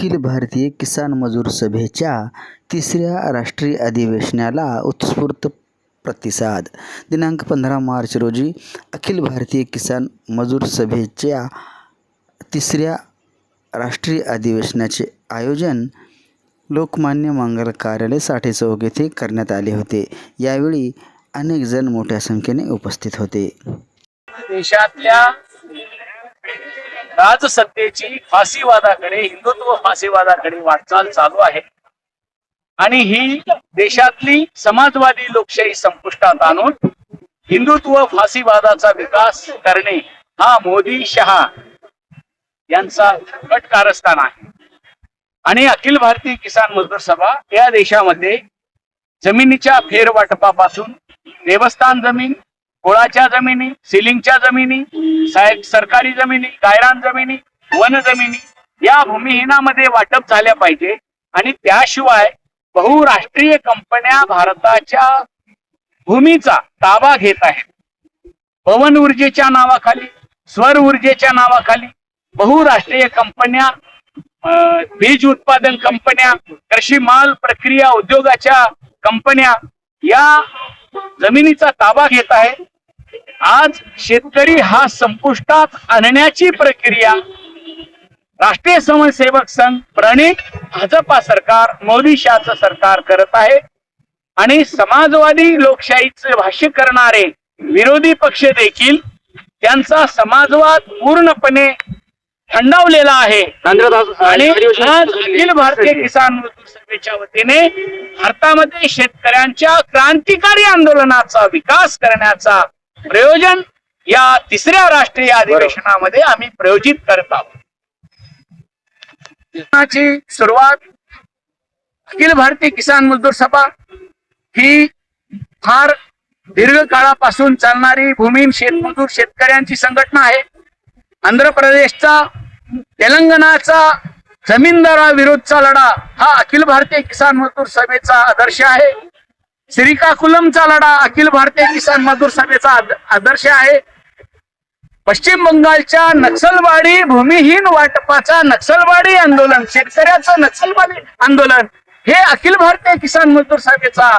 अखिल भारतीय किसान मजूर सभेच्या तिसऱ्या राष्ट्रीय अधिवेशनाला उत्स्फूर्त प्रतिसाद. दिनांक पंधरा मार्च रोजी अखिल भारतीय किसान मजूर सभेच्या तिसऱ्या राष्ट्रीय अधिवेशनाचे आयोजन लोकमान्य मंगल कार्यालय साठे चौक येथे करण्यात आले होते. यावेळी अनेक जण मोठ्या संख्येने उपस्थित होते. देशातल्या राजसत्तेची फाशीवादाकडे हिंदुत्व फाशीवादाकडे वाटचाल चालू आहे. आणि ही देशातली समाजवादी लोकशाही संपुष्टात आणून हिंदुत्व फाशीवादाचा विकास करणे हा मोदी शहा यांचा कट कारस्थान आहे. आणि अखिल भारतीय किसान मजदूर सभा या देशामध्ये जमिनीच्या फेरवाटपापासून देवस्थान जमीन कुळाच्या जमिनी सिलिंगच्या जमिनी साहेब सरकारी जमिनी गायरान जमिनी वन जमिनी या भूमिहीनामध्ये वाटप झाल्या पाहिजे. आणि त्याशिवाय बहुराष्ट्रीय कंपन्या भारताच्या भूमीचा ताबा घेत आहेत. पवन ऊर्जेच्या नावाखाली स्वर ऊर्जेच्या नावाखाली बहुराष्ट्रीय कंपन्या बीज उत्पादन कंपन्या कृषी माल प्रक्रिया उद्योगाच्या कंपन्या या जमिनीचा ताबा घेत आहेत. आज शेतकरी हा संपुष्टात आणण्याची प्रक्रिया. राष्ट्रीय स्वयंसेवक संघ प्रणित भाजपा सरकार मोदी शहाचं सरकार करत आहे. आणि समाजवादी लोकशाहीचे भाष्य करणारे विरोधी पक्ष देखील त्यांचा समाजवाद पूर्णपणे थंडावलेला आहे. आणि आज अखिल भारतीय किसान मजदूर सभेच्या वतीने भारतामध्ये शेतकऱ्यांच्या क्रांतिकारी आंदोलनाचा विकास करण्याचा प्रयोजन या तिसऱ्या राष्ट्रीय अधिवेशनामध्ये आम्ही प्रयोजित करत आहोत. ची सुरुवात अखिल भारतीय किसान मजदूर सभा ही फार दीर्घकाळापासून चालणारी भूमीन शेतमजूर शेतकऱ्यांची संघटना आहे. आंध्र प्रदेशचा तेलंगणाचा जमीनदाराविरोधचा लढा हा अखिल भारतीय किसान मजदूर सभेचा आदर्श आहे. श्रीकाकुलमचा लढा अखिल भारतीय किसान मजदूर सभेचा आद- आदर्श आहे. पश्चिम बंगालच्या नक्षलवाडी भूमिहीन वाटपाचा नक्षलवाडी आंदोलन शेतकऱ्याचं नक्षलवाडी आंदोलन हे अखिल भारतीय किसान मजदूर सभेचा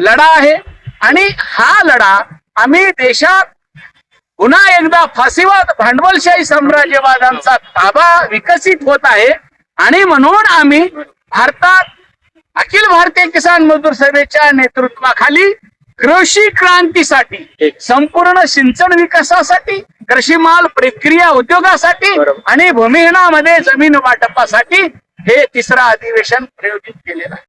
लढा आहे. आणि हा लढा आम्ही देशात पुन्हा एकदा फाशीवाद भांडवलशाही साम्राज्यवादांचा ताबा विकसित होत आहे. आणि म्हणून आम्ही भारतात अखिल भारतीय किसान मजदूर सभेच्या नेतृत्वाखाली कृषी क्रांतीसाठी संपूर्ण सिंचन विकासासाठी कृषी माल प्रक्रिया उद्योगासाठी आणि भूमिहीनामध्ये जमीन वाटपासाठी हे तिसरं अधिवेशन प्रयोजित केलेलं आहे.